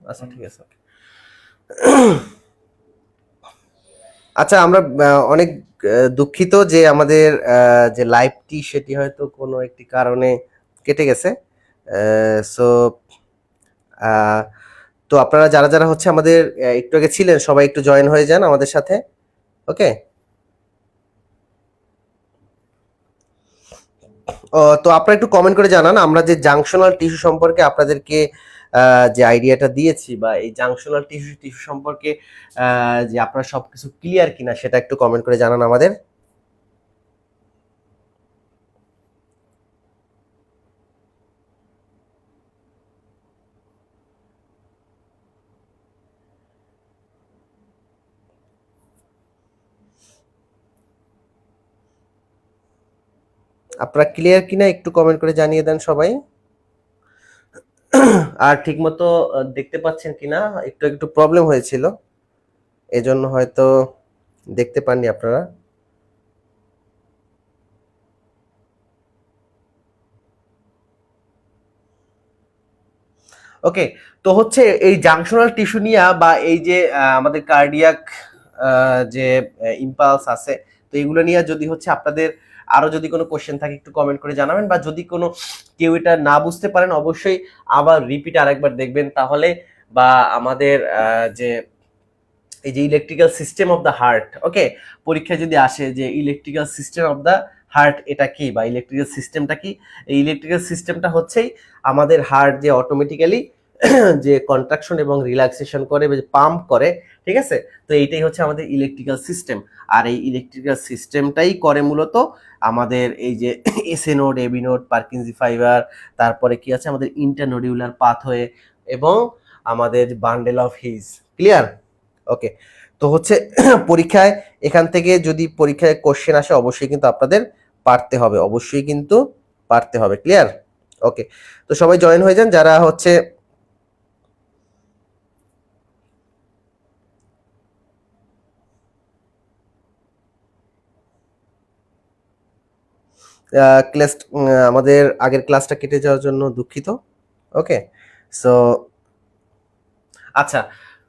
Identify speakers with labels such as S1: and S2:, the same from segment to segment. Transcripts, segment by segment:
S1: আচ্ছা ঠিক আছে আচ্ছা আমরা অনেক দুঃখিত যে আমাদের যে লাইভটি সেটি হয়তো কোনো একটি কারণে কেটে গেছে। সো তো আপনারা যারা যারা হচ্ছে আমাদের একটু আগে ছিলেন, সবাই একটু জয়েন হয়ে যান আমাদের সাথে, ওকে? তো আপনারা একটু কমেন্ট করে জানান, আমরা যে জাংশনাল টিস্যু সম্পর্কে আপনাদেরকে যে আইডিয়াটা দিয়েছি বা এই জাংশনাল টিস্যু টিস্যু সম্পর্কে যে আপনারা সবকিছু ক্লিয়ার কিনা সেটা একটু কমেন্ট করে জানান আমাদের। আপনারা ক্লিয়ার কিনা একটু কমেন্ট করে জানিয়ে দেন সবাই। আর ঠিকমতো দেখতে পাচ্ছেন কিনা, একটু একটু প্রবলেম হয়েছিল। এজন্য হয়তো দেখতে পাননি আপনারা। ওকে তো হচ্ছে এই জাংশনাল টিস্যু নিয়া বা এই যে আমাদের কার্ডিয়াক যে ইম্পালস আছে, তো এগুলো নিয়ে যদি হচ্ছে আপনাদের আরও যদি কোনো কোশ্চেন থাকে, একটু কমেন্ট করে জানাবেন বা যদি কোনো কেউ এটা না বুঝতে পারেন, অবশ্যই আবার রিপিট আরেকবার দেখবেন তাহলে বা আমাদের যে এই যে electrical system of the heart okay পরীক্ষায় যদি আসে যে electrical system of the heart এটা কি বা ইলেকট্রিক্যাল সিস্টেমটা কি? এই ইলেকট্রিক্যাল সিস্টেমটা হচ্ছেই আমাদের হার্ট যে অটোমেটিক্যালি যে কন্ট্রাকশন এবং রিল্যাক্সেশন করে পাম্প করে, ঠিক আছে? তো এইটাই হচ্ছে আমাদের ইলেকট্রিক্যাল সিস্টেম আর এই ইলেকট্রিক্যাল সিস্টেমটাই করে মূলত আমাদের এই যে SA node AB node Purkinje fibre তারপরে কি আছে? আমাদের ইন্টারনোডিউলার পাথওয়ে এবং আমাদের bundle of His clear okay তো হচ্ছে পরীক্ষায়, এখান থেকে যদি পরীক্ষায় কোশ্চেন আসে, অবশ্যই কিন্তু আপনাদের পারতে হবে। অবশ্যই কিন্তু পারতে হবে। ক্লিয়ার ওকে তো সবাই জয়েন হয়ে যান। যারা হচ্ছে ক্লাস আমাদের আগের ক্লাসটা কেটে যাওয়ার জন্য দুঃখিত। ওকে সো আচ্ছা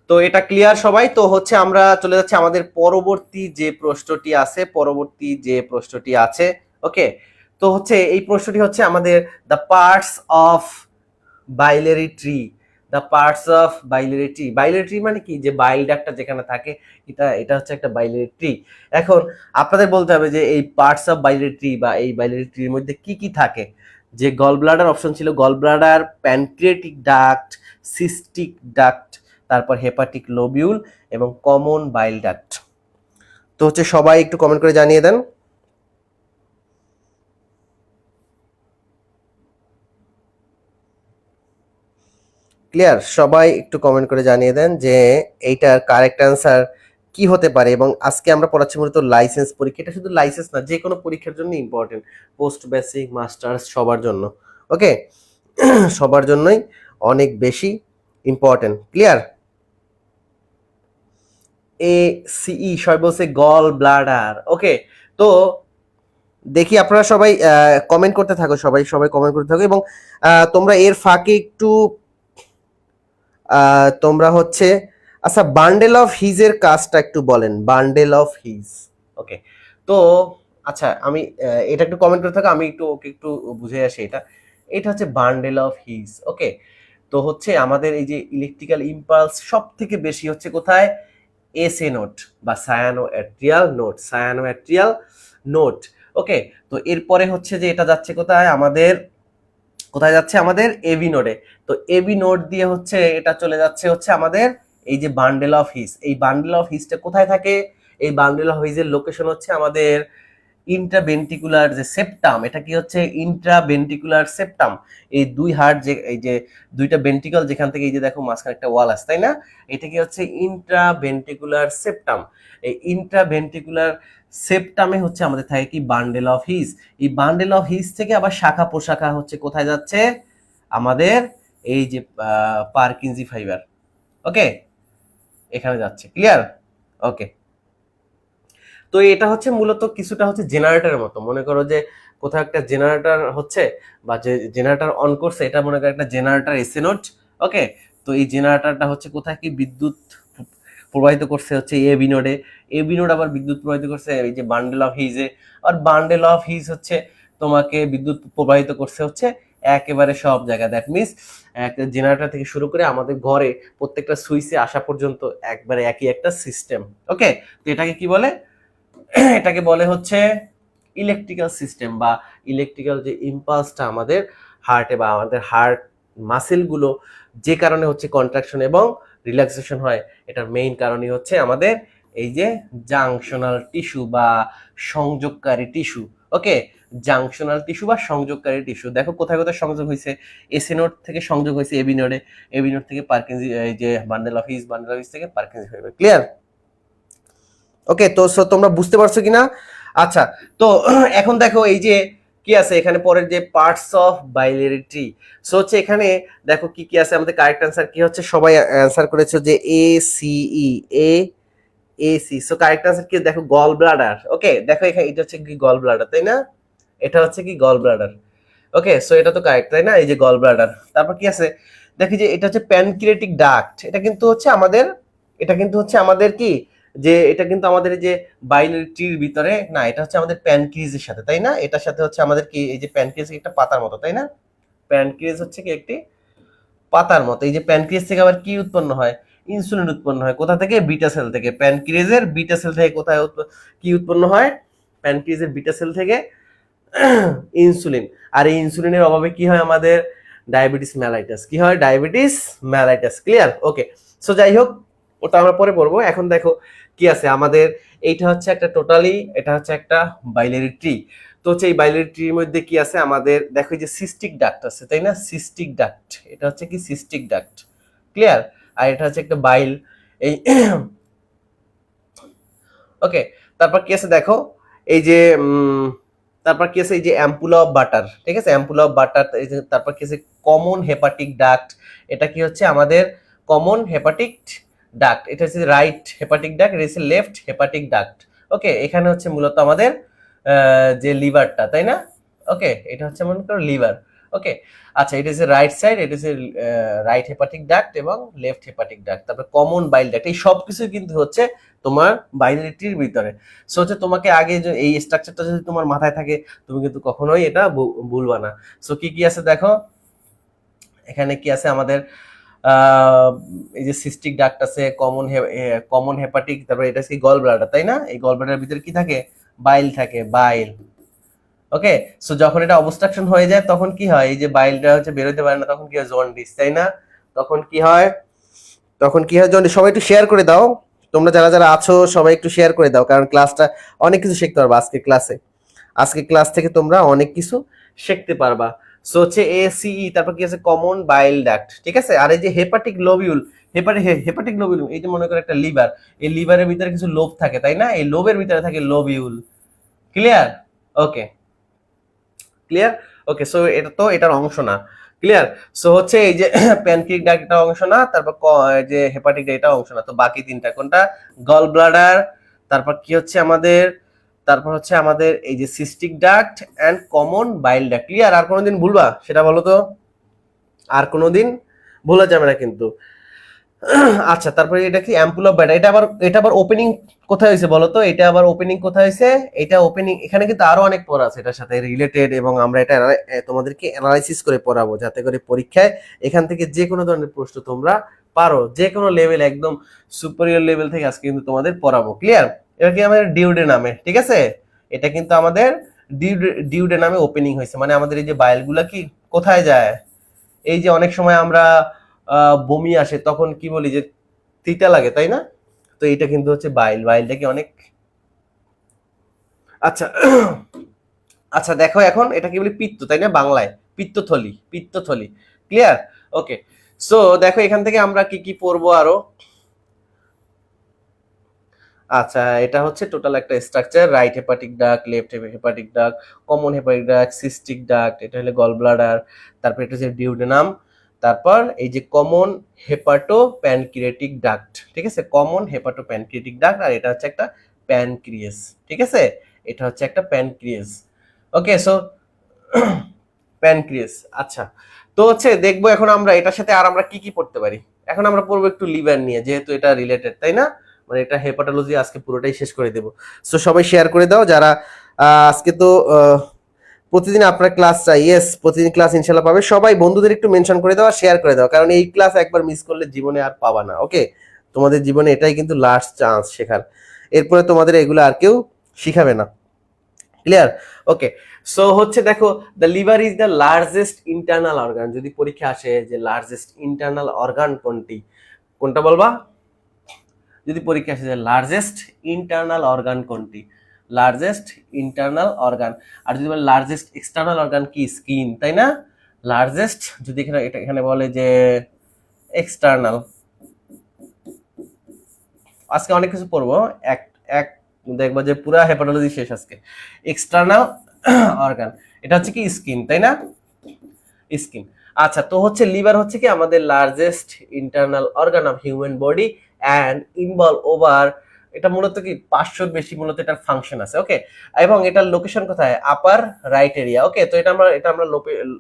S1: তো এটা ক্লিয়ার সবাই? তো হচ্ছে আমরা চলে যাচ্ছি আমাদের পরবর্তী যে প্রশ্নটি আছে, পরবর্তী যে প্রশ্নটি আছে। ওকে তো হচ্ছে এই প্রশ্নটি হচ্ছে আমাদের the parts of biliary tree the parts of biliary tree biliary tree মানে কি? যে বাইল ডাকটা যেখানে থাকে, এটা এটা হচ্ছে একটা বাইলারি ট্রি এখন আপনাদের বলতে হবে যে এই পার্টস অফ বাইলারি ট্রি বা এই বাইলারি ট্রির মধ্যে কি কি থাকে? যে গল ব্লাডার অপশন ছিল gall bladder pancreatic duct cystic duct তারপর হেপাটিক লোবিউল এবং কমন বাইল ডাক্ট তো হচ্ছে সবাই একটু কমেন্ট করে জানিয়ে দেন। ক্লিয়ার সবাই একটু কমেন্ট করে জানিয়ে দেন যে এইটার কারেক্ট অ্যান্সার কি হতে পারে এবং আজকে আমরা পড়াচ্ছি মূলত লাইসেন্স পরীক্ষা। এটা শুধু লাইসেন্স না যে কোনো পরীক্ষার জন্য ইম্পর্টেন্ট পোস্ট বেসিক মাস্টার্স সবার জন্য। ওকে সবার জন্যই অনেক বেশি ইম্পর্টেন্ট ক্লিয়ার এ সিই সবাই বলছে গল ব্লাডার ওকে তো দেখি আপনারা সবাই কমেন্ট করতে থাকো সবাই সবাই কমেন্ট করতে থাকো এবং তোমরা এর ফাঁকে একটু তোমরা হচ্ছে আচ্ছা বান্ডেল অফ হিজের কাজটা একটু বলেন বান্ডেল অফ হিজ ওকে তো আচ্ছা আমি এটা একটু কমেন্ট করে থাকো, আমি একটু, ওকে একটু বুঝে আসি এটা। এটা হচ্ছে বান্ডেল অফ হিজ ওকে তো হচ্ছে আমাদের এই যে ইলেকট্রিক্যাল ইম্পালস সব থেকে বেশি হচ্ছে কোথায়? এসএ নোট বা sino atrial node sino atrial node okay তো এরপরে হচ্ছে যে এটা যাচ্ছে কোথায়? আমাদের কোথায় যাচ্ছে? আমাদের এবি নোডে তো এবি নোড দিয়ে হচ্ছে এটা চলে যাচ্ছে হচ্ছে আমাদের এই যে বান্ডেল অফ হিস এই বান্ডেল অফ হিসটা কোথায় থাকে? এই বান্ডেল অফ হিসের লোকেশন হচ্ছে আমাদের ইন্ট্রাভেন্টিকুলার যে সেপ্টাম এটা কি হচ্ছে ইন্ট্রাভেন্টিকুলার সেপ্টাম এই দুই হার্ট যে, এই যে দুইটা ভেন্টিকল যেখান থেকে এই যে দেখো মাঝখানে একটা ওয়াল আছে, তাই না? এটা কি হচ্ছে ইন্ট্রাভেন্টিকুলার সেপ্টাম এই ইন্ট্রাভেন্টিকুলার সেপ্টামে হচ্ছে আমাদের থাকে কি বান্ডেল অফ হিস এই বান্ডেল অফ হিস থেকে আবার শাখা প্রশাখা হচ্ছে কোথায় যাচ্ছে? আমাদের এই যে পার্কিনজি ফাইবার ওকে এখানে যাচ্ছে। ক্লিয়ার ওকে তো এটা হচ্ছে মূলত কিছুটা হচ্ছে জেনারেটরের মতো। মনে করো যে কোথাও একটা জেনারেটর হচ্ছে বা যে জেনারেটর অন করছে, এটা মনে করো একটা জেনারেটর এসে নোট ওকে তো এই জেনারেটরটা হচ্ছে কোথায় কি বিদ্যুৎ প্রবাহিত করছে হচ্ছে এ। বিনোডে এ বিনোড আবার বিদ্যুৎ প্রবাহিত করছে, এই যে বান্ডেল অফ হিজে আর বান্ডেল অফ হিজ হচ্ছে তোমাকে বিদ্যুৎ প্রবাহিত করছে হচ্ছে একেবারে সব জায়গায়। দ্যাট মিনস একটা জেনারেটর থেকে শুরু করে আমাদের ঘরে প্রত্যেকটা সুইচে আসা পর্যন্ত একবারে একই একটা সিস্টেম ওকে তো এটাকে কি বলে? এটাকে বলে হচ্ছে ইলেকট্রিক্যাল সিস্টেম বা ইলেকট্রিক্যাল যে ইম্পালসটা আমাদের হার্টে বা আমাদের হার্ট মাসেলগুলো যে কারণে হচ্ছে কন্ট্রাকশন এবং রিল্যাক্সেশন হয়, এটার মেইন কারণই হচ্ছে আমাদের এই যে জাংশনাল টিস্যু বা সংযোগকারী টিস্যু ওকে জাংশনাল টিস্যু বা সংযোগকারী টিস্যু দেখো কোথায় কোথায় সংযোগ হয়েছে? এসি নোড থেকে সংযোগ হয়েছে এবি নোডে এবি নোড থেকে পার্কিনজি এই যে bundle of His bundle of His থেকে পার্কিনজি হয়ে ক্লিয়ার ওকে তো তোমরা বুঝতে পারছ কিনা? আচ্ছা তো এখন দেখো এই যে কি আছে, এখানে পরের যে parts of biliary tree so হচ্ছে এখানে দেখো কি কি আছে, আমাদের কারেক্ট অ্যান্সার কি হচ্ছে? সবাই অ্যান্সার করেছে যে A C E A A C correct answer কি? দেখো গল ব্লাডার ওকে দেখো এখানে এটা হচ্ছে কি গল ব্লাডার তাই না? এটা হচ্ছে কি গল ব্লাডার ওকে সো এটা তো কারেক্ট তাই না? এই যে গল ব্লাডার তারপর কি আছে? দেখি যে এটা হচ্ছে প্যানক্রিয়েটিক ডাক্ট এটা কিন্তু হচ্ছে আমাদের, এটা কিন্তু হচ্ছে আমাদের কি? যে এটা কিন্তু আমাদের যে বাইনারি ট্রির ভিতরে, না, এটা হচ্ছে আমাদের প্যানক্রিজের সাথে, তাই না? এটার সাথে হচ্ছে আমাদের কি, এই যে প্যানক্রিজ একটা পাতার মতো, তাই না? প্যানক্রিজ হচ্ছে কি একটি পাতার মতো, এই যে প্যানক্রিজ থেকে আবার কি উৎপন্ন হয়? ইনসুলিন উৎপন্ন হয়। কোথা থেকে? বিটা সেল থেকে। প্যানক্রিজের বিটা সেল থেকে কোথায় কি উৎপন্ন হয়? প্যানক্রিজের বিটা সেল থেকে ইনসুলিন আর এই ইনসুলিনের অভাবে কি হয় আমাদের? ডায়াবেটিস ম্যালাইটাস কি হয়? Diabetes mellitus clear okay so যাই হোক ওটা আমরা পরে পড়ব। এখন দেখো কি আছে? আমাদের এইটা হচ্ছে একটা টোটালি এটা হচ্ছে একটা বাইলারি ট্রি তো হচ্ছে এই বাইলারি ট্রির মধ্যে কি আছে? আমাদের দেখো যে সিস্টিক ডাক্ট আছে, তাই না? সিস্টিক ডাক্ট এটা হচ্ছে কি সিস্টিক ডাক্ট ক্লিয়ার আর এটা হচ্ছে একটা বাইল। এই ওকে তারপর কি আছে দেখো? এই যে তারপর কি আছে? এই যে অ্যাম্পুলা অফ বাটার ঠিক আছে? অ্যাম্পুলা অফ বাটার তারপর কি আছে? কমন হেপাটিক ডাক্ট এটা কি হচ্ছে? আমাদের কমন হেপাটিক ডাক্ট এটা হচ্ছে রাইট হেপাটিক ডাক্ট এটা হচ্ছে লেফট হেপাটিক ডাক্ট ওকে এখানে হচ্ছে মূলত আমাদের যে লিভারটা তাই না? ওকে এটা হচ্ছে মনে করো লিভার। ওকে আচ্ছা এটা হচ্ছে রাইট সাইড এটা হচ্ছে রাইট হেপাটিক ডাক্ট এবং লেফট হেপাটিক ডাক্ট তারপর কমন বাইল ডাক্ট এই সব কিছু কিন্তু হচ্ছে তোমার বাইলিটির ভিতরে। সো হচ্ছে তোমাকে আগে এই স্ট্রাকচারটা যদি তোমার মাথায় থাকে তুমি কিন্তু কখনোই এটা ভুলবা না। সো কি কি আছে দেখো? এখানে কি আছে আমাদের আহ, এই যে সিস্টিক ডাক্ট আছে কমন কমন হেপাটিক তারপর এটা হচ্ছে গল ব্লাডার তাই না? এই গল ব্লাডারের ভিতরে কি থাকে? বাইল থাকে বাইল ওকে সো যখন এটা অবস্ট্রাকশন হয়ে যায়, তখন কি হয়? এই যে বাইলটা হচ্ছে বেরোতে পারে না, তখন কি হয়? জন্ডিস তাই না? তখন কি হয়? তখন কি হয়? জন্ডিস সবাই একটু শেয়ার করে দাও। তোমরা যারা যারা আছো, সবাই একটু শেয়ার করে দাও, কারণ ক্লাসটা অনেক কিছু শিখতে পারবা আজকে ক্লাসে আজকে ক্লাস থেকে তোমরা অনেক কিছু শিখতে পারবা। সো হচ্ছে এ সিই তারপর কি আছে? কমন বাইল ডাক্ট ঠিক আছে? আর এই যে hepatic lobule hepatic hepatic lobule এই যে মনে করো একটা লিভার এই লিভারের ভিতরে কিছু লোভ থাকে, তাই না? এই লোভের ভিতরে থাকে lobule clear okay clear okay so এটা তো এটার অংশ না ক্লিয়ার সো হচ্ছে এই যে প্যানক্রিক ডাক এটা অংশ না, তারপর যে হেপাটিক এটা অংশ না। তো বাকি তিনটা, কোনটা? গল ব্লাডার তারপর কি হচ্ছে আমাদের? তারপর হচ্ছে আমাদের এই যে cystic duct and common bile duct clear আর কোনোদিন ভুলবা? সেটা বলো তো। আর কোনোদিন ভোলা যাবে না কিন্তু। আচ্ছা তারপরে এটা কি? অ্যাম্পুল অফ ব্যাটা এটা আবার এটা আবার ওপেনিং কোথায় হয়েছে বলো তো? এটা আবার ওপেনিং কোথায় হয়েছে? এটা ওপেনিং এখানে কিন্তু আরও অনেক পড়া আছে এটার সাথে রিলেটেড এবং আমরা এটা তোমাদেরকে অ্যানালাইসিস করে পড়াবো যাতে করে পরীক্ষায় এখান থেকে যে কোনো ধরনের প্রশ্ন তোমরা পারো। যে কোনো লেভেল একদম সুপিরিয়র লেভেল থেকে আজকে কিন্তু তোমাদের পড়াবো। ক্লিয়ার এটা কি আমাদের ডিউডে নামে, ঠিক আছে? এটা কিন্তু আমাদের ডিউডে নামে ওপেনিং হয়েছে। মানে আমাদের এই যে বাইলগুলা কি কোথায় যায়? এই যে অনেক সময় আমরা বমি আসে, তখন কি বলি যে তিতা লাগে, তাই না? তো এটা কিন্তু হচ্ছে বাইল বাইলটা কি অনেক? আচ্ছা আচ্ছা দেখো এখন এটা কি বলি পিত্ত, তাই না? বাংলায়। পিত্তথলি পিত্তথলি। ক্লিয়ার ওকে সো দেখো এখান থেকে আমরা কি কি পড়ব আরও? আচ্ছা এটা হচ্ছে টোটাল একটা structure right hepatic duct left hepatic duct common hepatic duct cystic duct এটা হলো গল ব্লাডার তারপর এটা হচ্ছে ডিউডেনাম তারপর এই যে কমন হেপাটো প্যানক্রিয়েটিক ডাক্ট ঠিক আছে? কমন হেপাটো প্যানক্রিয়েটিক ডাক্ট আর এটা হচ্ছে একটা প্যানক্রিয়াস ঠিক আছে? এটা হচ্ছে একটা প্যানক্রিয়াস ওকে সো প্যানক্রিয়াস আচ্ছা তো হচ্ছে দেখব এখন আমরা এটার সাথে আর আমরা কি কি পড়তে পারি? এখন আমরা পড়ব একটু লিভার নিয়ে, যেহেতু এটা রিলেটেড তাই না? মানে এটা হেপাটোলজি আজকে পুরোটাই শেষ করে দেবো। সো সবাই শেয়ার করে দাও যারা আজকে তো প্রতিদিন আপনার ক্লাস চাই। ইয়েস প্রতিদিন ক্লাস ইনশাল্লাহ পাবে। সবাই বন্ধুদের একটু মেনশন করে দাও শেয়ার করে দাও। কারণ এই ক্লাস একবার মিস করলে জীবনে আর পাবা না ওকে তোমাদের জীবনে এটাই কিন্তু লাস্ট চান্স শেখার। এরপরে তোমাদের এগুলো আর কেউ শিখাবে না। ক্লিয়ার ওকে সো হচ্ছে দেখো the liver is the largest internal organ যদি পরীক্ষা আসে যে লার্জেস্ট ইন্টারনাল অর্গান কোনটি? কোনটা বলবা? যদি পরীক্ষা আসে যে লার্জেস্ট ইন্টারনাল অর্গান কোনটি? লার্জেস্ট ইন্টারনাল অর্গান আর যদি বলে লার্জেস্ট এক্সটার্নাল অর্গান কি? স্কিন তাই না? লার্জেস্ট যদি এখানে, এটা এখানে বলে যে এক্সটার্নাল আজকে অনেক কিছু পড়ব। এক এক দেখব যে পুরা হেপাটোলজি শেষ আজকে। এক্সটার্নাল অর্গান এটা হচ্ছে কি? স্কিন তাই না? স্কিন আচ্ছা তো হচ্ছে লিভার হচ্ছে কি? আমাদের largest internal organ of human body and involve over এটা মূলত কি, পাঁচশোর বেশি মূলত এটার ফাংশন আছে ওকে এবং এটার লোকেশন কোথায়? আপার রাইট এরিয়া ওকে তো এটা আমরা এটা আমরা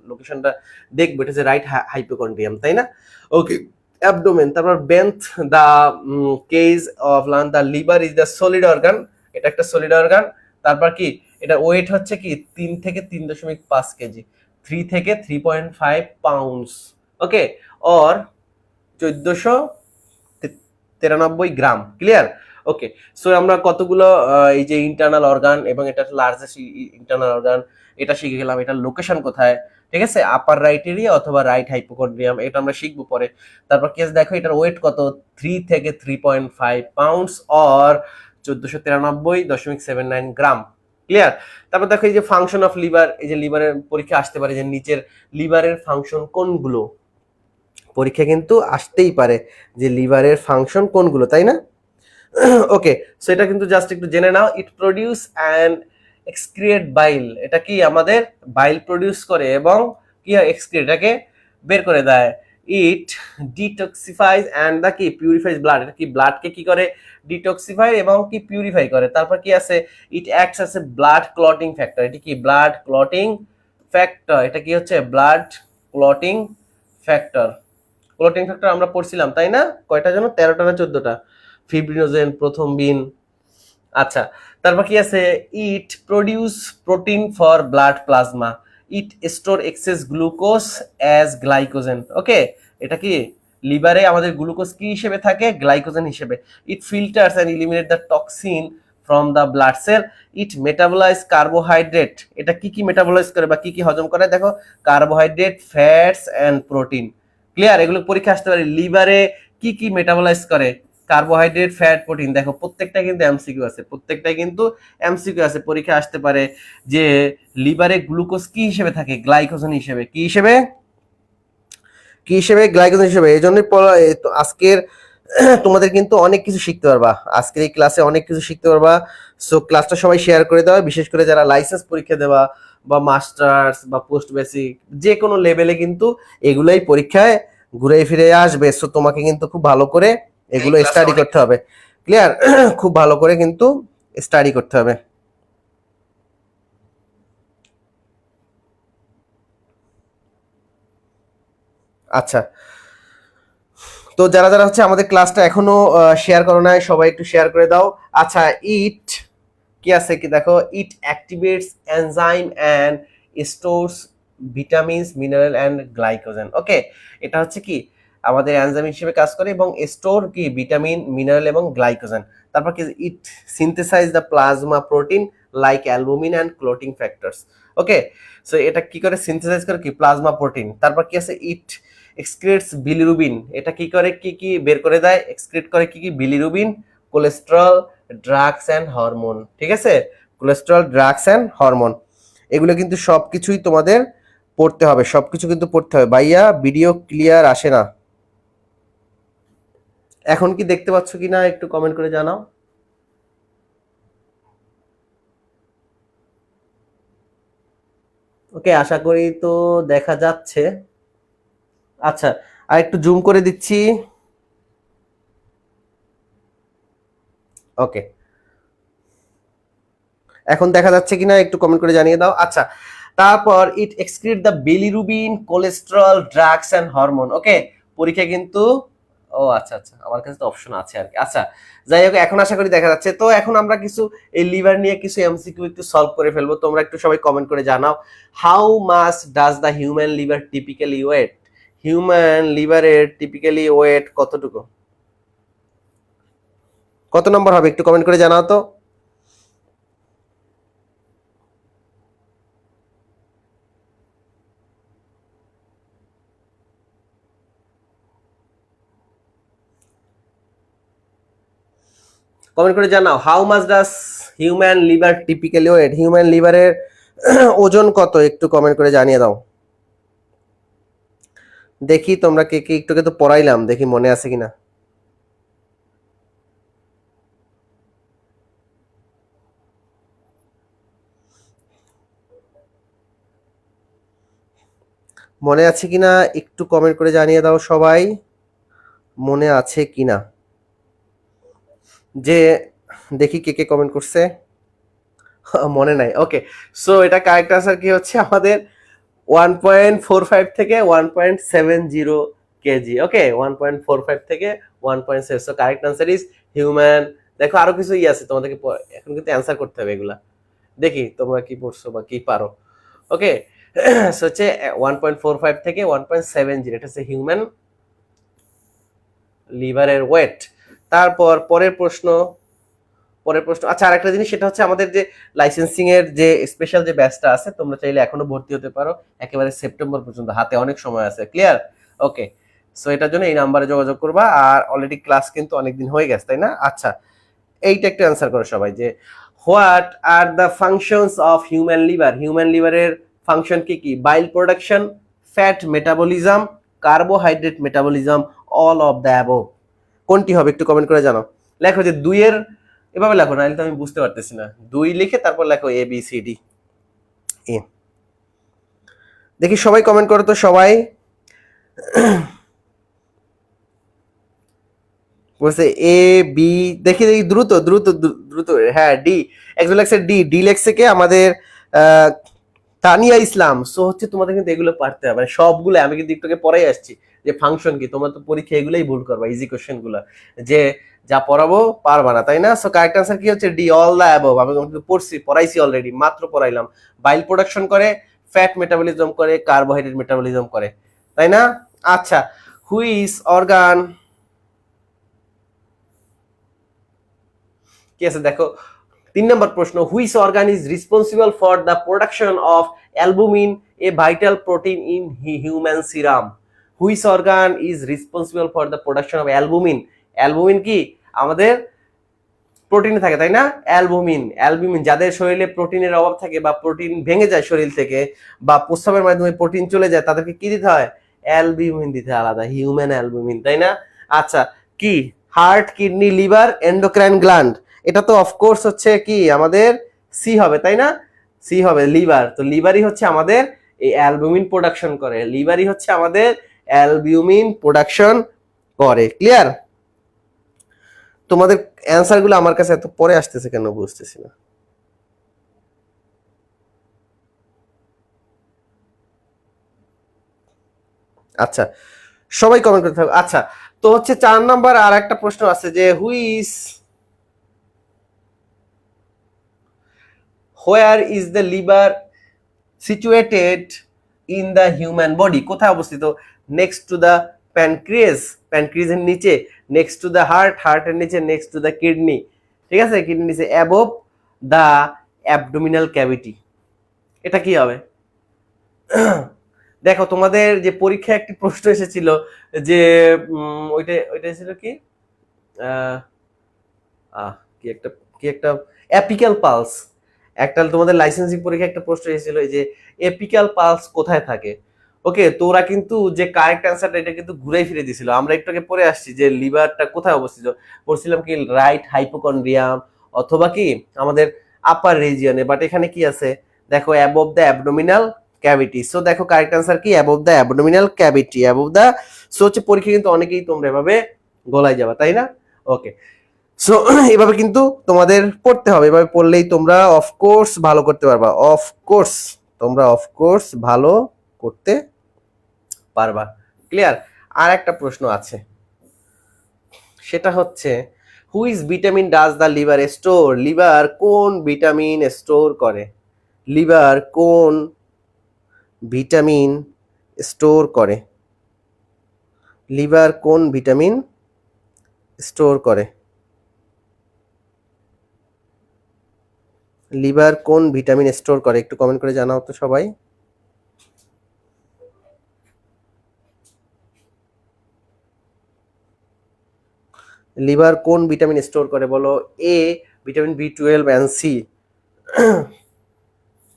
S1: লোকেশনটা দেখব, এটা যে রাইট হাইপোকন্ড্রিয়াম তাই না? ওকে অ্যাবডোমেন তারপর beneath the cage of lung the liver is the solid organ এটা একটা সলিড অর্গান তারপর কি, এটা ওয়েট হচ্ছে কি, তিন থেকে তিন দশমিক পাঁচ কেজি থ্রি থেকে three point five pounds okay or চোদ্দশো তিরানব্বই গ্রাম ক্লিয়ার ওকে সো আমরা কতগুলো এই যে ইন্টারনাল অর্গান এবং এটা লার্জেস্ট ইন্টারনাল অর্গান এটা শিখে গেলাম, এটার লোকেশন কোথায়? ঠিক আছে? আপার রাইট এরিয়া অথবা রাইট হাইপোকন্ড্রিয়াম এটা আমরা শিখব পরে। তারপর কেস দেখো, এটার ওয়েট কত? থ্রি থেকে three point five pounds or চোদ্দশো তিরানব্বই দশমিক সেভেন নাইন গ্রাম ক্লিয়ার তারপর দেখো, এই যে ফাংশন অফ লিভার এই যে লিভারের পরীক্ষা আসতে পারে যে নিচের লিভারের ফাংশন কোনগুলো? পরীক্ষা কিন্তু আসতেই পারে যে লিভারের ফাংশন কোনগুলো, তাই না? ওকে সো এটা কিন্তু জাস্ট একটু জেনে নাও। ইট প্রডিউস অ্যান্ড এক্সক্রিয়েট বাইল এটা কি আমাদের বাইল প্রডিউস করে এবং কি এক্সক্রিয়েট এটাকে বের করে দেয়। ইট ডিটক্সিফাইজ অ্যান্ড দা কি? পিউরিফাইজ ব্লাড এটা কি ব্লাডকে কি করে? ডিটক্সিফাই এবং কি পিউরিফাই করে? তারপর কি আছে? It acts a blood clotting factor এটি কি ব্লাড ক্লটিং ফ্যাক্টর এটা কি হচ্ছে? Blood clotting factor clotting factor আমরা পড়ছিলাম, তাই না? কয়টা যেন তেরোটা না চোদ্দটা? ফিব্রিনোজেন প্রথম বিন। আচ্ছা তারপর কি আছে it produce protein for blood plasma it store excess glucose as glycogen okay এটা কি? লিভারে আমাদের গ্লুকোজ কি হিসেবে থাকে? গ্লাইকোজেন হিসেবে। It filters and eliminate the toxin from the blood cell it metabolize carbohydrate এটা কি কি মেটাবলাইজ করে বা কি কি হজম করে? দেখো carbohydrate fats and protein clear এগুলো পরীক্ষা আসতে পারে লিভারে কি কি মেটাবলাইজ করে? কার্বোহাইড্রেট ফ্যাট প্রোটিন দেখো প্রত্যেকটা কিন্তু এমসিকিউ আছে প্রত্যেকটা কিন্তু এমসিকিউ আছে, পরীক্ষা আসতে পারে যে লিভারে গ্লুকোজ কি হিসেবে থাকে? গ্লাইকোজেন হিসেবে। কি হিসেবে? কি হিসেবে? গ্লাইকোজেন হিসেবে। এই জন্যই আজকের তোমাদের কিন্তু অনেক কিছু শিখতে পারবা। আজকের এই ক্লাসে অনেক কিছু শিখতে পারবা। সো ক্লাসটা সবাই শেয়ার করে দেওয়া বিশেষ করে যারা লাইসেন্স পরীক্ষা দেওয়া বা মাস্টার্স বা পোস্ট বেসিক যে কোনো লেভেলে কিন্তু এগুলোই পরীক্ষায় ঘুরে ফিরে আসবে। সো তোমাকে কিন্তু খুব ভালো করে এগুলো স্টাডি করতে হবে। ক্লিয়ার খুব ভালো করে কিন্তু স্টাডি করতে হবে। আচ্ছা। তো যারা যারা হচ্ছে আমাদের ক্লাসটা এখনও শেয়ার করো নাই সবাই একটু শেয়ার করে দাও। আচ্ছা ইট কি আছে কি দেখো? It activates enzyme and stores vitamins mineral and glycogen okay এটা হচ্ছে কি? আমাদের এনজাইম হিসেবে কাজ করে এবং স্টোর কি? ভিটামিন মিনারেল এবং গ্লাইকোজেন তারপর কি? It synthesize the plasma protein like albumin and clotting factors okay so এটা কি করে? সিনথেসাইজ করে কি? প্লাজমা প্রোটিন তারপর কি আছে? ইট এক্সক্রিয়েটস বিলিরুবিন এটা কি করে? কি কি বের করে দেয়? এক্সক্রিয়েট করে কি কি? Bilirubin cholesterol drugs and hormone ঠিক আছে? কোলেস্ট্রল ড্রাগস অ্যান্ড হরমোন এগুলো কিন্তু সব কিছুই তোমাদের পড়তে হবে সব কিছু কিন্তু পড়তে হবে। ভাইয়া ভিডিও ক্লিয়ার আসে না। এখন কি দেখতে পাচ্ছ কি না একটু কমেন্ট করে জানাও। ওকে আশা করি তো দেখা যাচ্ছে। আচ্ছা আর একটু জুম করে দিচ্ছি। ওকে এখন দেখা যাচ্ছে কিনা একটু কমেন্ট করে জানিয়ে দাও। আচ্ছা তারপর it excrete the bilirubin cholesterol drugs and hormone okay পরীক্ষা কিন্তু, ও আচ্ছা আচ্ছা আমার কাছে তো অপশন আছে আর কি। আচ্ছা যাই হোক, এখন আশা করি দেখা যাচ্ছে। তো এখন আমরা কিছু, এই লিভার নিয়ে কিছু এমসিকিউ একটু সলভ করে ফেলব। তোমরা একটু সবাই কমেন্ট করে জানাও। How much does the human liver typically weight human লিভারের টিপিক্যালি ওয়েট কতটুকু? কত নম্বর হবে একটু কমেন্ট করে জানাও তো। কমেন্ট করে জানাও how much does human liver typically weight human লিভারের ওজন কত? একটু কমেন্ট করে জানিয়ে দাও। দেখি তোমরা কে কে একটু তো পড়াইলাম, দেখি মনে আছে কিনা। মনে আছে কিনা একটু কমেন্ট করে জানিয়ে দাও সবাই। মনে আছে কিনা? যে দেখি কে কে কমেন্ট করছে। মনে নাই ওকে সো এটা কারেক্ট আনসার কি হচ্ছে? আমাদের ওয়ান পয়েন্ট ফোর ফাইভ থেকে one point seven zero KG okay one point four five থেকে one point seven so correct answer is human দেখো, আরও কিছু ই আছে তোমাদেরকে এখন কিন্তু অ্যান্সার করতে হবে এগুলা। দেখি তোমরা কি পড়ছো বা কি পারো ওকে হচ্ছে ওয়ান পয়েন্ট ফোর ফাইভ থেকে ওয়ান পয়েন্ট সেভেন জিরো এটা হচ্ছে হিউম্যান লিভারের ওয়েট তারপর পরের প্রশ্ন পরের প্রশ্ন আচ্ছা আরেকটা জিনিস, সেটা হচ্ছে আমাদের যে লাইসেন্সিং এর যে স্পেশাল যে ব্যাচটা আছে, তোমরা চাইলে এখনও ভর্তি হতে পারো, একেবারে সেপ্টেম্বর পর্যন্ত, হাতে অনেক সময় আছে ক্লিয়ার ওকে সো এটার জন্য এই নাম্বারে যোগাযোগ করবা, আর অলরেডি ক্লাস কিন্তু অনেকদিন হয়ে গেছে, তাই না? আচ্ছা এইটা একটু অ্যান্সার করো সবাই, যে what are the functions of human liver human লিভারের ফাংশন কি bile production fat metabolism carbohydrate metabolism all of the above কোনটি হবে একটু কমেন্ট করে জানাও। লেখো যে দুইয়ের, এভাবে লেখো না তো আমি বুঝতে পারতেছি না। দুই লিখে তারপর লেখো A B C D A দেখি সবাই কমেন্ট করো তো সবাই। বলছে এ বি দেখি দেখি, দ্রুত দ্রুত দ্রুত হ্যাঁ ডি একজন লেখছে ডি ডি লেখছে কে? আমাদের তানিয়া ইসলাম সো হচ্ছে তোমাদের কিন্তু এগুলো পারতে হবে। মানে সবগুলো, আমি কিন্তু একটু আগে পড়াই আসছি যে ফাংশন কি, তোমরা তো পরীক্ষা এগুলোই ভুল করবা ইজি কোশ্চেনগুলা। যে যা পড়াবো পারবা না, তাই না? সো কারেক্ট আনসার কি হচ্ছে? ডি অল দা অ্যাবভ আমি কিন্তু পড়ছি, পড়াইছি অলরেডি মাত্র পড়াইলাম। বাইল প্রোডাকশন করে ফ্যাট মেটাবলিজম করে কার্বোহাইড্রেট মেটাবলিজম করে, তাই না? আচ্ছা হুইস অর্গান কি আছে? দেখো তিন নম্বর প্রশ্ন which organ is responsible for the production of albumin a vital protein in human serum which organ is responsible for the production of albumin albumin কি? আমাদের প্রোটিনে থাকে, তাই না? অ্যালবুমিন অ্যালবুমিন যাদের শরীরে প্রোটিনের অভাব থাকে বা প্রোটিন ভেঙে যায় শরীর থেকে বা প্রস্রাবের মাধ্যমে প্রোটিন চলে যায়, তাদেরকে কি দিতে হয়? অ্যালবুমিন দিতে আলাদা হিউম্যান অ্যালবুমিন তাই না? আচ্ছা কি? Heart kidney liver endocrine gland এটা তো অফকোর্স হচ্ছে কি আমাদের সি হবে, তাই না? সি হবে লিভার তো লিভারই হচ্ছে আমাদের এই অ্যালবুমিন প্রোডাকশন করে লিভারই হচ্ছে আমাদের অ্যালবিউমিন প্রোডাকশন করে ক্লিয়ার তোমাদের অ্যান্সারগুলো আমার কাছে এত পরে আসতেছে কেন বুঝতেছি না। আচ্ছা সবাই কমেন্ট করতে থাকো। আচ্ছা তো হচ্ছে চার নাম্বার আর একটা প্রশ্ন আছে যে which where is the liver situated in the human body কোথায় অবস্থিত? নেক্সট টু দ্য প্যানক্রিয়াস প্যানক্রিয়াসের নিচে নেক্সট টু দ্য হার্ট হার্টের নিচে নেক্সট টু দ্য কিডনি ঠিক আছে? কিডনি নিচে অ্যাবভ দ্য অ্যাবডোমিনাল ক্যাভিটি এটা কি হবে? দেখো, তোমাদের যে পরীক্ষায় একটি প্রশ্ন এসেছিল যে ওইটা ওইটা ছিল কি? কি একটা কি একটা অ্যাপিক্যাল পালস একটা তোমাদের লাইসেন্সিং পরীক্ষা একটা প্রশ্ন এসেছিল যে এপিক্যাল পালস কোথায় থাকে? ওকে তোরা কিন্তু যে কারেক্ট অ্যান্সারটা এটা কিন্তু ঘুরে ফিরে দিছিল আমরা একটু আগে পরে আসছি যে লিভারটা কোথায় অবস্থিত। পড়ছিলাম কি রাইট হাইপোকন্ড্রিয়াম অথবা কি আমাদের আপার রিজিয়নে বাট এখানে কি আছে? দেখো above the abdominal cavity so দেখো কারেক্ট অ্যান্সার কি? Above the abdominal cavity above the so হচ্ছে পরীক্ষা কিন্তু অনেকেই তোমরা এভাবে গলায় যাবা, তাই না? ওকে সো এভাবে কিন্তু তোমাদের পড়তে হবে। এভাবে পড়লেই তোমরা অফকোর্স ভালো করতে পারবা। অফকোর্স তোমরা অফকোর্স ভালো করতে পারবা। ক্লিয়ার আর একটা প্রশ্ন আছে। সেটা হচ্ছে who is vitamin does the liver store liver কোন ভিটামিন স্টোর করে? লিভার কোন ভিটামিন স্টোর করে? লিভার কোন ভিটামিন স্টোর করে? লিভার কোন ভিটামিন স্টোর করে? একটু কমেন্ট করে জানাও তো সবাই। লিভার কোন ভিটামিন স্টোর করে বলো? A, vitamin B twelve and C.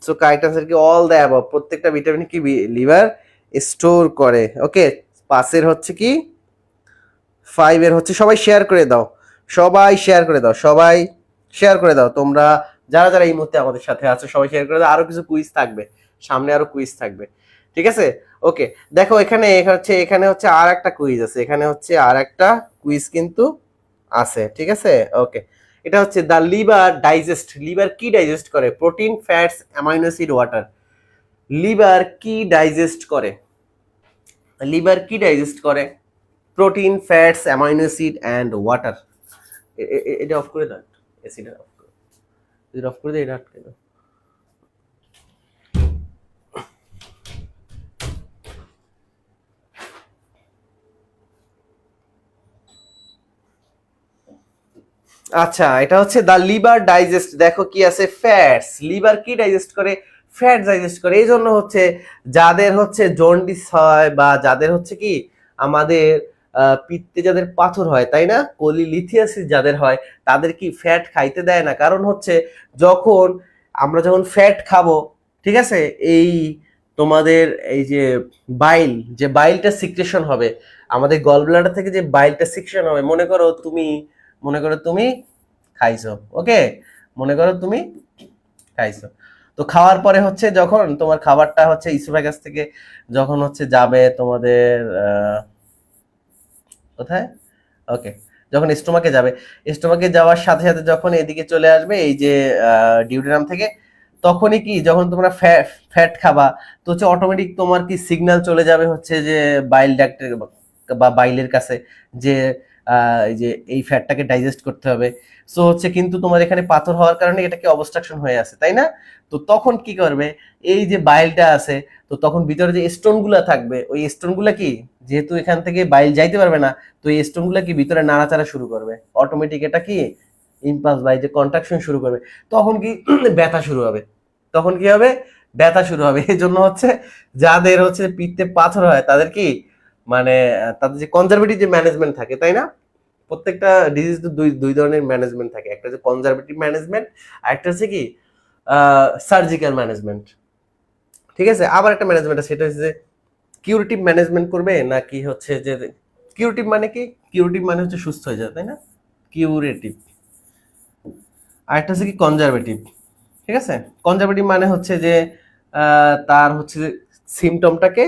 S1: So correct answer কি? অল দ্য অ্যাবভ প্রত্যেকটা ভিটামিন কি লিভার স্টোর করে। ওকে পাসের হচ্ছে কি? ফাইভের হচ্ছে সবাই শেয়ার করে দাও। সবাই শেয়ার করে দাও। সবাই শেয়ার করে দাও। তোমরা যারা যারা এই মুহূর্তে আমাদের সাথে আছো, সবাই শেয়ার করে আরও কিছু কুইজ থাকবে। সামনে আরও কুইজ থাকবে। ঠিক আছে? ওকে দেখো, এখানে হচ্ছে এখানে হচ্ছে আর একটা কুইজ আছে। এখানে হচ্ছে আর একটা কুইজ কিন্তু আছে। ঠিক আছে? ওকে এটা হচ্ছে দ্য লিভার ডাইজেস্ট লিভার কি ডাইজেস্ট করে? Protein fats amino acid water liver কি ডাইজেস্ট করে? লিভার কি ডাইজেস্ট করে? Protein fats amino acid and water এটা অফ করে দাও অ্যাসিড অফ এটা অফ করে দে এটা আটকে দাও আচ্ছা এটা হচ্ছে দা লিভার ডাইজেস্ট দেখো কি আছে ফ্যাটস লিভার কি ডাইজেস্ট করে? ফ্যাট ডাইজেস্ট করে। এই জন্য হচ্ছে যাদের হচ্ছে জন্ডিস হয় বা যাদের হচ্ছে কি, আমাদের পিত্তে যাদের পাথর হয়, তাই না? কলি লিথিয়াসিস যাদের হয়, তাদের কি ফ্যাট খাইতে দেয় না? কারণ হচ্ছে যখন আমরা যখন ফ্যাট খাব, ঠিক আছে? এই তোমাদের এই যে বাইল যে বাইলটা সিক্রেশন হবে, আমাদের গল ব্লাডার থেকে যে বাইলটা সিক্রেশন হবে, মনে করো তুমি, মনে করো তুমি খাইছো, ওকে? মনে করো তুমি খাইছো। তো খাওয়ার পরে হচ্ছে যখন তোমার খাবারটা হচ্ছে ইসোফাগাস থেকে যখন হচ্ছে যাবে তোমাদের কোথায়? ওকে যখন স্টোমাকে যাবে। স্টোমাকে যাওয়ার সাথে সাথে যখন এদিকে চলে আসবে, এই যে ডিউটেরাম থেকে, তখনই কি, যখন তোমরা ফ্যাট খাবা, তো হচ্ছে অটোমেটিক তোমার কি সিগন্যাল চলে যাবে হচ্ছে যে বাইল ডাক্তার বা বাইলের কাছে যে এই যে এই ফ্যাটটাকে ডাইজেস্ট করতে হবে। সো হচ্ছে কিন্তু তোমার এখানে পাথর হওয়ার কারণে এটাকে অবস্ট্রাকশন হয়ে আছে তাই না? তো তখন কি করবে? এই যে বাইলটা আছে, তো তখন ভিতরে যে স্টোনগুলো থাকবে, ওই স্টোনগুলো কি? যেহেতু এখান থেকে বাইল যাইতে পারবে না, তো এই স্টোনগুলো কি ভিতরে নাড়াচাড়া শুরু করবে? অটোমেটিক এটা কি? ইম্পাস বাই যে কন্ট্রাকশন শুরু করবে। তখন কি ব্যথা শুরু হবে। তখন কি হবে? ব্যথা শুরু হবে। এই জন্য হচ্ছে যাদের হচ্ছে পিত্তে পাথর হয়, তাদের কি? মানে তাদের যে কনজারভেটিভ যে ম্যানেজমেন্ট থাকে, তাই না? প্রত্যেকটা ডিজিজ তো দুই দুই ধরনের ম্যানেজমেন্ট থাকে। একটা হচ্ছে কনজারভেটিভ ম্যানেজমেন্ট আর একটা হচ্ছে কি সার্জিক্যাল ম্যানেজমেন্ট ঠিক আছে? আবার একটা ম্যানেজমেন্ট আছে, সেটা হচ্ছে যে কিউরেটিভ ম্যানেজমেন্ট করবে না কি হচ্ছে যে কিউরেটিভ মানে কি? কিউরেটিভ মানে হচ্ছে সুস্থ হয়ে যাবে তাই না? কিউরেটিভ আর একটা হচ্ছে কি কনজারভেটিভ ঠিক আছে? কনজারভেটিভ মানে হচ্ছে যে তার হচ্ছে সিমটমটাকে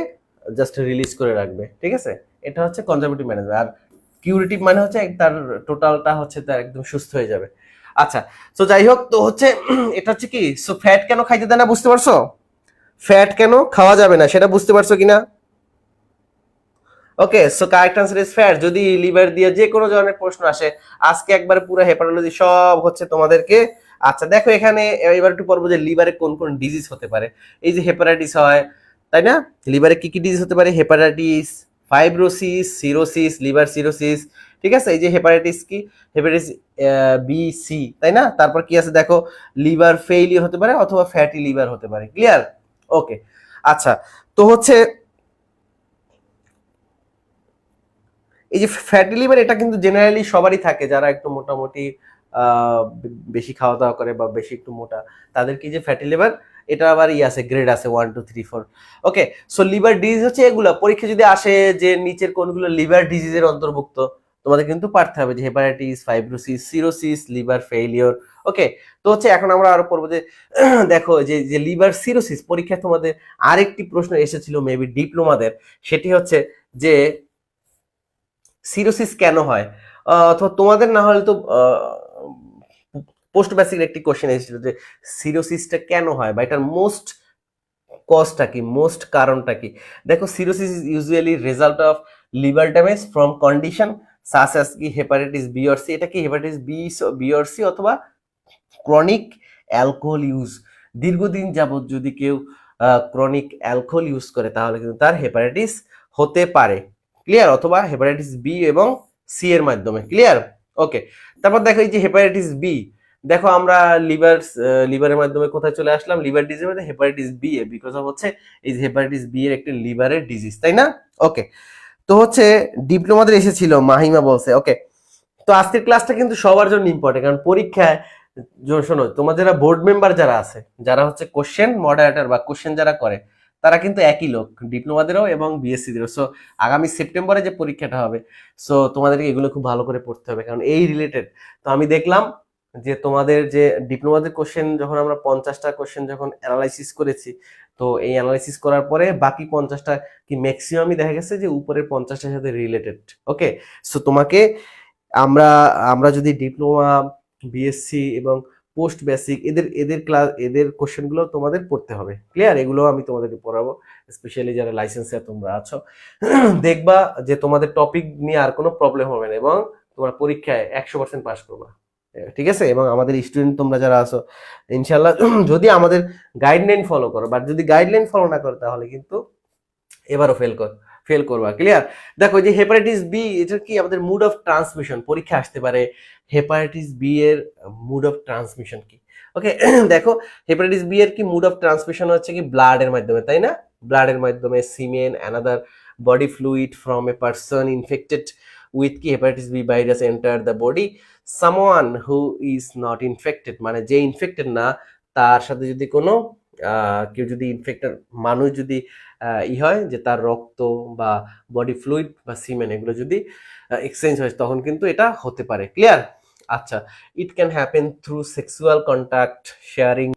S1: জাস্ট রিলিজ করে রাখবে, ঠিক আছে? এটা হচ্ছে কনজারভেটিভ ম্যানেজমেন্ট আর কিউরেটিভ মানে হচ্ছে তার টোটালটা হচ্ছে তার একদম সুস্থ হয়ে যাবে। আচ্ছা তো যাই হোক, তো হচ্ছে এটা হচ্ছে কি? সো ফ্যাট কেন খাইতে দেয় না, বুঝতে পারছ? ফ্যাট কেন খাওয়া যাবে না, সেটা বুঝতে পারছ কিনা? Okay so correct answer is fat যদি লিভার দিয়ে যে কোনো ধরনের প্রশ্ন আসে, আজকে একবার পুরো হেপাটোলজি সব হচ্ছে তোমাদেরকে আচ্ছা দেখো এখানে, এবার একটু পড়ব যে লিভারে কোন কোন ডিজিজ হতে পারে। এই যে হেপাটাইটিস হয় তাই না? লিভারে কি কি ডিজিজ হতে পারে? Hepatitis fibrosis cirrhosis liver cirrhosis ঠিক আছে? এই যে হেপাটাইটিস কি? হেপাটাইটিস বি সি তাই না? তারপর কি আছে? দেখো লিভার ফেইলিয়ার হতে পারে অথবা ফ্যাটি লিভার হতে পারে। ক্লিয়ার ওকে আচ্ছা তো হচ্ছে এই যে ফ্যাটি লিভার এটা কিন্তু জেনারেলি সবারই থাকে। যারা একটু মোটামুটি বেশি খাওয়া দাওয়া করে বা বেশি একটু মোটা তাদের কি যে ফ্যাটি লিভার এটা আবার ই আছে গ্রেড আছে one two three four okay so liver disease হচ্ছে এগুলো। পরীক্ষা যদি আসে যে নিচের কোনগুলো লিভার ডিজিজের অন্তর্ভুক্ত, তোমাদের কিন্তু পারতে হবে যে hepatitis fibrosis cirrhosis liver failure okay তো হচ্ছে এখন আমরা আরও পড়ব যে, দেখো যে যে লিভার সিরোসিস পরীক্ষায় তোমাদের আরেকটি প্রশ্ন এসেছিল মেবি ডিপ্লোমাদের। সেটি হচ্ছে যে সিরোসিস কেন হয়? অথবা তোমাদের না হলে তো পোস্ট বেসিক একটি কোশ্চেন এসেছিল যে সিরোসিসটা কেন হয় বা এটার মোস্ট কজটা কি? মোস্ট কারণটা কি? দেখো cirrhosis is usually result of liver damage from condition such as কি? হেপাটাইটিস বি অর সি এটা কি hepatitis B B or C অথবা ক্রনিক অ্যালকোহল ইউজ দীর্ঘদিন যাবৎ যদি কেউ ক্রনিক অ্যালকোহল ইউজ করে, তাহলে কিন্তু তার হেপাটাইটিস হতে পারে। ক্লিয়ার অথবা হেপাটাইটিস বি এবং সি এর মাধ্যমে। ক্লিয়ার ওকে তারপর দেখো এই যে হেপাটাইটিস বি দেখো, আমরা লিভার লিভারের মাধ্যমে কোথায় চলে আসলাম? লিভার ডিজিজের মধ্যে হেপাটাইটিস বি এ বিকজ অফ হচ্ছে এই যে হেপাটাইটিস বি এর একটি লিভারের ডিজিজ তাই না? ওকে তো হচ্ছে ডিপ্লোমাদের এসেছিল, মাহিমা বলছে। ওকে তো আজকের ক্লাসটা কিন্তু সবার জন্য ইম্পর্টেন্ট কারণ পরীক্ষায় শোনো, তোমার যারা বোর্ড মেম্বার যারা আছে, যারা হচ্ছে কোশ্চেন মডারেটর বা কোশ্চেন যারা করে, তারা কিন্তু একই লোক ডিপ্লোমাদেরও এবং বিএসসিদেরও সো আগামী সেপ্টেম্বরে যে পরীক্ষাটা হবে সো তোমাদেরকে এগুলো খুব ভালো করে পড়তে হবে, কারণ এই রিলেটেড তো আমি দেখলাম যে তোমাদের যে ডিপ্লোমাদের কোশ্চেন যখন আমরা পঞ্চাশটা কোশ্চেন যখন অ্যানালাইসিস করেছি, তো এই অ্যানালাইসিস করার পরে বাকি পঞ্চাশটা কি ম্যাক্সিমামই দেখা গেছে যে উপরের পঞ্চাশটার সাথে রিলেটেড ওকে সো তোমাকে আমরা আমরা যদি ডিপ্লোমা বিএসসি এবং পোস্ট বেসিক এদের এদের ক্লাস এদের কোশ্চেনগুলো তোমাদের পড়তে হবে। ক্লিয়ার এগুলো আমি তোমাদেরকে পড়াবো স্পেশালি যারা লাইসেন্সে তোমরা আছো। দেখবা যে তোমাদের টপিক নিয়ে আর কোনো প্রবলেম হবে না এবং তোমার পরীক্ষায় একশো পার্সেন্ট পাস করবা। ঠিক আছে? এবং আমাদের স্টুডেন্ট তোমরা যারা আছো ইনশাল্লাহ যদি আমাদের গাইডলাইন ফলো করো বাট যদি গাইডলাইন ফলো না করো, তাহলে কিন্তু এবারও ফেল কর ফেল করবা ক্লিয়ার দেখো যে হেপাটাইটিস বি এটা কি আমাদের মুড অফ ট্রান্সমিশন পরীক্ষা আসতে পারে। হেপাটাইটিস বি এর মুড অফ ট্রান্সমিশন কি? ওকে দেখো হেপাটাইটিস বি এর কি মুড অফ ট্রান্সমিশন হচ্ছে কি ব্লাডের মাধ্যমে, তাই না? ব্লাডের মাধ্যমে semen another body fluid from a person infected with কি hepatitis B virus enter the body someone who is not infected মানে যে ইনফেক্টেড না, তার সাথে যদি কোনো কেউ যদি ইনফেক্টেড মানুষ যদি ই হয়, যে তার রক্ত বা বডি ফ্লুইড বা সিমেন এগুলো যদি এক্সচেঞ্জ হয়, তখন কিন্তু এটা হতে পারে। ক্লিয়ার আচ্ছা it can happen through sexual contact sharing